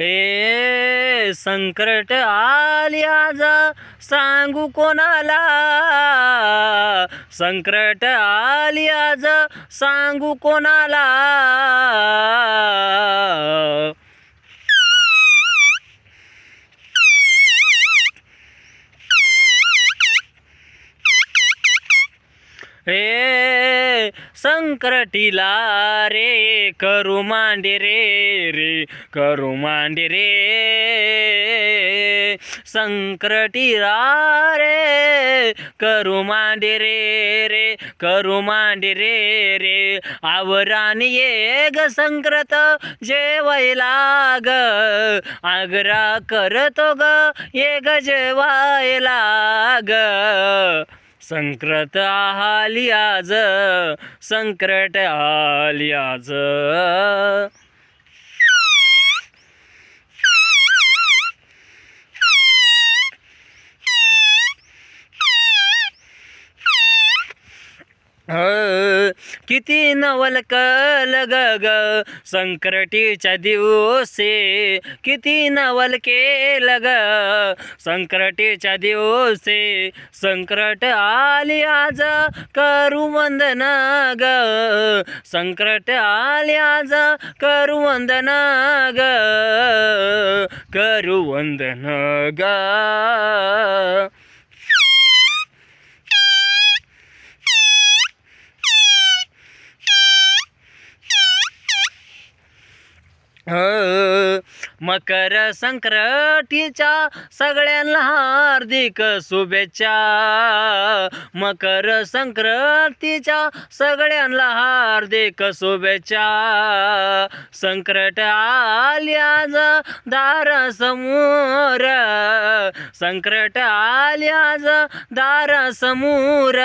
ए संकट आली आज सांगू कोणाला? संकट आली आज सांगू कोणाला? ए संकरटीला रे करू मांडे रे रे करू मांडे रे. संकटीला रे करू मांडे रे रे करू मांडे रे रे. आवरान ये ग संक्रत जेवायला ग. आग्रा करतो ग ये ग जेवायला ग. संक्रत आली आज संकट आली आज. हो. किती नवल कल ग. ग दिवसे किती नवल केलं ग संकरटीच्या दिवसे संकट आली आज करू वंदन ग. संकट आली आज करू वंदन ग. करू वंदन ग. हो. मकर संक्रांतीच्या सगळ्यांना हार्दिक शुभेच्छा. मकर संक्रांतीच्या सगळ्यांना हार्दिक शुभेच्छा. संकट आल्याज दारासमोर संकट आल्याज दारासमोर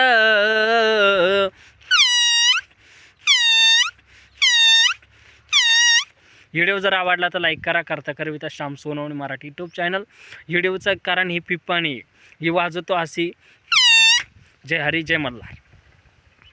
व्हिडिओ जर आवडला तर लाईक करा करता करविता श्याम सोनवणी मराठी यूट्यूब चॅनल व्हिडिओचं कारण ही पिप्पाणी ही वाजतो अशी. जय हरी जय मल्हार.